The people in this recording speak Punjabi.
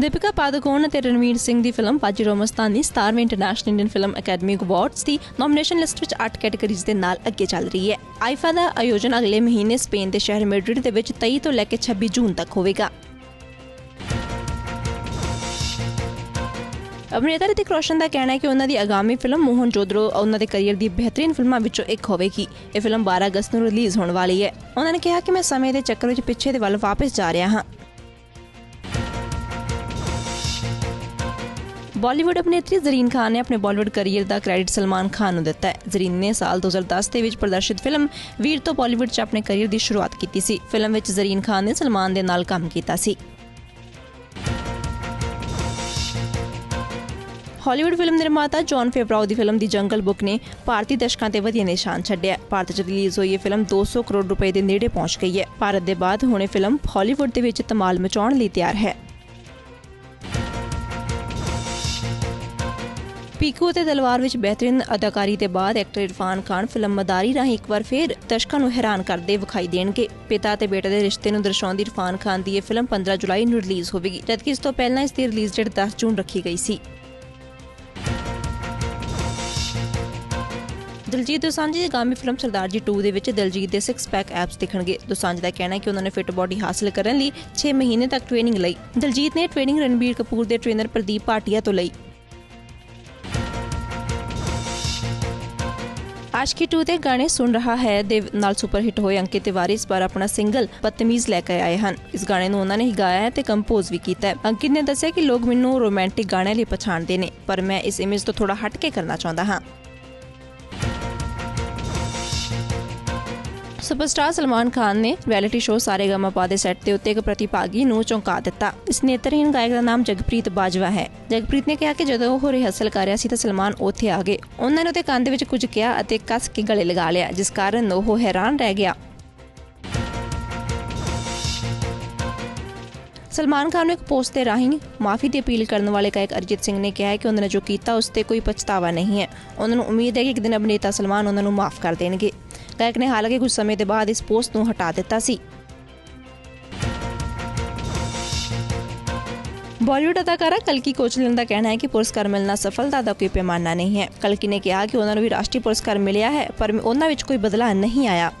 ਦੀਪਿਕਾ ਪਾਦੂਕੋਣ ਅਤੇ ਰਣਵੀਰ ਸਿੰਘ ਦੀ film Bajirao Mastani 17ਵੇਂ international Indian film academy awards ਦੀ ਨੋਮੀਨੇਸ਼ਨ ਲਿਸਟ ਵਿੱਚ 8 ਕੈਟਾਗਰੀਜ਼ ਦੇ ਨਾਲ ਅੱਗੇ ਚੱਲ ਰਹੀ ਹੈ ਆਈਫਾ ਦਾ ਆਯੋਜਨ ਅਗਲੇ ਮਹੀਨੇ ਸਪੇਨ ਦੇ ਸ਼ਹਿਰ ਮੈਡਰਿਡ ਦੇ ਵਿੱਚ 23 ਤੋਂ ਲੈ ਕੇ 26 ਜੂਨ ਤੱਕ ਹੋਵੇਗਾ ਅਭਿਨੇਤਾ ਰਿਤਿਕ ਰੋਸ਼ਨ ਦਾ ਕਹਿਣਾ ਹੈ ਕਿ ਉਹਨਾਂ ਦੀ ਆਗਾਮੀ ਫਿਲਮ ਮੋਹਨ ਜੋਦੜੋ ਉਹਨਾਂ ਦੇ ਕੈਰੀਅਰ ਦੀ ਬਿਹਤਰੀਨ ਫਿਲਮਾਂ ਵਿੱਚੋਂ ਇੱਕ ਹੋਵੇਗੀ ਇਹ ਫਿਲਮ 12 ਅਗਸਤ ਨੂੰ ਰਿਲੀਜ਼ ਹੋਣ ਵਾਲੀ ਹੈ ਉਹਨਾਂ ਨੇ ਕਿਹਾ ਕਿ ਮੈਂ ਸਮੇਂ ਦੇ ਚੱਕਰ ਵਿੱਚ ਪਿੱਛੇ ਦੇ ਵੱਲ ਵਾਪਸ ਜਾ ਰਿਹਾ ਹਾਂ ਬਾਲੀਵੁੱਡ ਅਭਿਨੇਤਰੀ ਜ਼ਰੀਨ ਖਾਨ ਨੇ ਆਪਣੇ ਬਾਲੀਵੁੱਡ ਕੈਰੀਅਰ ਦਾ ਕ੍ਰੈਡਿਟ ਸਲਮਾਨ ਖਾਨ ਨੂੰ ਦਿੱਤਾ ਹੈ। ਜ਼ਰੀਨ ਨੇ ਸਾਲ 2010 ਦੇ ਵਿੱਚ ਪ੍ਰਦਰਸ਼ਿਤ ਫਿਲਮ ਵੀਰ ਤੋਂ ਬਾਲੀਵੁੱਡ 'ਚ ਆਪਣੇ ਕੈਰੀਅਰ ਦੀ ਸ਼ੁਰੂਆਤ ਕੀਤੀ ਸੀ। ਫਿਲਮ ਵਿੱਚ ਜ਼ਰੀਨ ਖਾਨ ਨੇ ਸਲਮਾਨ ਦੇ ਨਾਲ ਕੰਮ ਕੀਤਾ ਸੀ। ਹਾਲੀਵੁੱਡ ਫਿਲਮ ਨਿਰਮਾਤਾ ਜੌਨ ਫੇਬਰਾਓ ਦੀ ਫਿਲਮ ਦੀ ਜੰਗਲ ਬੁੱਕ ਨੇ ਭਾਰਤੀ ਦਰਸ਼ਕਾਂ ਤੇ ਵਧੀਆ ਨਿਸ਼ਾਨ ਛੱਡਿਆ ਭਾਰਤ 'ਚ ਰਿਲੀਜ਼ ਹੋਈ ਇਹ ਫਿਲਮ 200 ਕਰੋੜ ਰੁਪਏ ਦੇ ਨੇੜੇ ਪਹੁੰਚ ਗਈ ਹੈ। ਭਾਰਤ ਦੇ ਬਾਅਦ ਹੁਣ ਇਹ ਫਿਲਮ ਹਾਲੀਵੁੱਡ ਦੇ ਵਿੱਚ ਧਮਾਲ ਮਚਾਉਣ ਲਈ ਤਿਆਰ ਹੈ। ਪੀਕੂ ਅਤੇ ਤਲਵਾਰ ਵਿੱਚ ਬਿਹਤਰੀਨ ਅਦਾਕਾਰੀ ਦੇ ਬਾਅਦ ਐਕਟਰ ਇਰਫਾਨ ਖਾਨ ਫਿਲਮ ਮਦਾਰੀ ਰਾਹੀਂ ਇੱਕ ਵਾਰ ਫੇਰ ਦਰਸ਼ਕਾਂ ਨੂੰ ਹੈਰਾਨ ਕਰਦੇ ਵਿਖਾਈ ਦੇਣਗੇ। ਪਿਤਾ ਤੇ ਬੇਟੇ ਦੇ ਰਿਸ਼ਤੇ ਨੂੰ ਦਰਸਾਉਂਦੀ ਇਰਫਾਨ ਖਾਨ ਦੀ ਇਹ ਫਿਲਮ 15 ਜੁਲਾਈ ਨੂੰ ਰਿਲੀਜ਼ ਹੋਵੇਗੀ, ਜਦਕਿ ਇਸ ਤੋਂ ਪਹਿਲਾਂ ਇਸ ਦੀ ਰਿਲੀਜ਼ ਡੇਟ 10 ਜੂਨ ਰੱਖੀ ਗਈ ਸੀ। ਦਿਲਜੀਤ ਦੋਸਾਂਝ ਦੀ ਆਗਾਮੀ ਫਿਲਮ ਸਰਦਾਰ ਜੀ 2 ਦੇ ਵਿੱਚ ਦਲਜੀਤ ਦੇ 6 ਪੈਕ ਐਪਸ ਦਿਖਣਗੇ। ਦੋਸਾਂਝ ਦਾ ਕਹਿਣਾ ਹੈ ਕਿ ਉਹਨਾਂ ਨੇ ਫਿਟ ਬਾਡੀ ਹਾਸਲ ਕਰਨ ਲਈ 6 ਮਹੀਨੇ ਤੱਕ ਟ੍ਰੇਨਿੰਗ ਲਈ। ਦਲਜੀਤ ਨੇ ਟ੍ਰੇਨਿੰਗ ਰਣਬੀਰ ਕਪੂਰ ਦੇ ਟ੍ਰੇਨਰ ਪ੍ਰਦੀਪ ਭਾਟੀਆ ਤੋਂ ਲਈ। ਆਸ਼ਕੀ 2 ਦੇ ਗਾਣੇ ਸੁਣ ਰਹਾ ਹੈ ਦੇ ਨਾਲ ਸੁਪਰ ਹਿੱਟ ਹੋਏ ਅੰਕਿਤ ਤਿਵਾਰੀ, ਇਸ ਵਾਰ ਆਪਣਾ ਸਿੰਗਲ ਬਦਤਮੀਜ਼ ਲੈ ਕੇ ਆਏ ਹਨ। ਇਸ ਗਾਣੇ ਨੂੰ ਉਹਨਾਂ ਨੇ ਹੀ ਗਾਇਆ ਹੈ ਤੇ ਕੰਪੋਜ਼ ਵੀ ਕੀਤਾ ਹੈ। ਅੰਕਿਤ ਨੇ ਦੱਸਿਆ ਕਿ ਲੋਕ ਮੈਨੂੰ ਰੋਮਾਂਟਿਕ ਗਾਣਿਆਂ ਲਈ ਪਛਾਣਦੇ ਨੇ, ਪਰ ਮੈਂ ਇਸ ਇਮੇਜ ਤੋਂ ਥੋੜਾ ਹਟ ਕੇ ਕਰਨਾ ਚਾਹੁੰਦਾ ਹਾਂ। ਸੁਪਰਸਟਾਰ ਸਲਮਾਨ ਖਾਨ ਨੇ ਰਿਐਲਿਟੀ ਸ਼ੋਅ ਸਾਰੇਗਾਮਾਪਾ ਦੇ ਸੈੱਟ ਤੇ ਉੱਤੇ ਇੱਕ ਪ੍ਰਤੀਭਾਗੀ ਨੂੰ ਚੌਂਕਾ ਦਿੱਤਾ। ਇਸ ਨੇਤਰਹੀਨ ਗਾਇਕ ਦਾ ਨਾਮ ਜਗਪ੍ਰੀਤ ਬਾਜਵਾ ਹੈ। ਜਗਪ੍ਰੀਤ ਨੇ ਕਿਹਾ ਕਿ ਜਦੋਂ ਉਹ ਰਿਹਰਸਲ ਕਰ ਰਿਹਾ ਸੀ ਤਾਂ ਸਲਮਾਨ ਉੱਥੇ ਆ ਗਏ। ਉਹਨਾਂ ਨੇ ਉਹਦੇ ਕੰਨ ਦੇ ਵਿੱਚ ਕੁਝ ਕਿਹਾ ਅਤੇ ਕੱਸ ਕੇ ਗਲੇ ਲਗਾ ਲਿਆ, ਜਿਸ ਕਾਰਨ ਉਹ ਹੈਰਾਨ ਰਹਿ ਗਿਆ। ਸਲਮਾਨ ਖਾਨ ਨੂੰ ਇੱਕ ਪੋਸਟ ਦੇ ਰਾਹੀਂ ਮਾਫੀ ਦੀ ਅਪੀਲ ਕਰਨ ਵਾਲੇ ਗਾਇਕ ਅਰਜੀਤ ਸਿੰਘ ਨੇ ਕਿਹਾ ਹੈ ਕਿ ਉਹਨਾਂ ਨੇ ਜੋ ਕੀਤਾ ਉਸ ਤੇ ਕੋਈ ਪਛਤਾਵਾ ਨਹੀਂ ਹੈ। ਉਹਨਾਂ ਨੂੰ ਉਮੀਦ ਹੈ ਕਿ ਇੱਕ ਦਿਨ ਅਭਿਨੇਤਾ ਸਲਮਾਨ ਉਹਨਾਂ ਨੂੰ ਮਾਫ ਕਰ ਦੇਣਗੇ। ਗਾਇਕ ਨੇ ਹਾਲਾਂਕਿ ਕੁਝ ਸਮੇਂ ਦੇ ਬਾਅਦ ਇਸ ਪੋਸਟ ਨੂੰ ਹਟਾ ਦਿੱਤਾ ਸੀ। ਬਾਲੀਵੁੱਡ ਅਦਾਕਾਰਾ ਕਲਕੀ ਕੋਚਲਿਨ ਦਾ ਕਹਿਣਾ ਹੈ ਕਿ ਪੁਰਸਕਾਰ ਮਿਲਣਾ ਸਫਲਤਾ ਦਾ ਕੋਈ ਪੈਮਾਨਾ ਨਹੀਂ ਹੈ। ਕਲਕੀ ਨੇ ਕਿਹਾ ਕਿ ਉਹਨਾਂ ਨੂੰ ਵੀ ਰਾਸ਼ਟਰੀ ਪੁਰਸਕਾਰ ਮਿਲਿਆ ਹੈ, ਪਰ ਉਹਨਾਂ ਵਿੱਚ ਕੋਈ ਬਦਲਾਅ ਨਹੀਂ ਆਇਆ।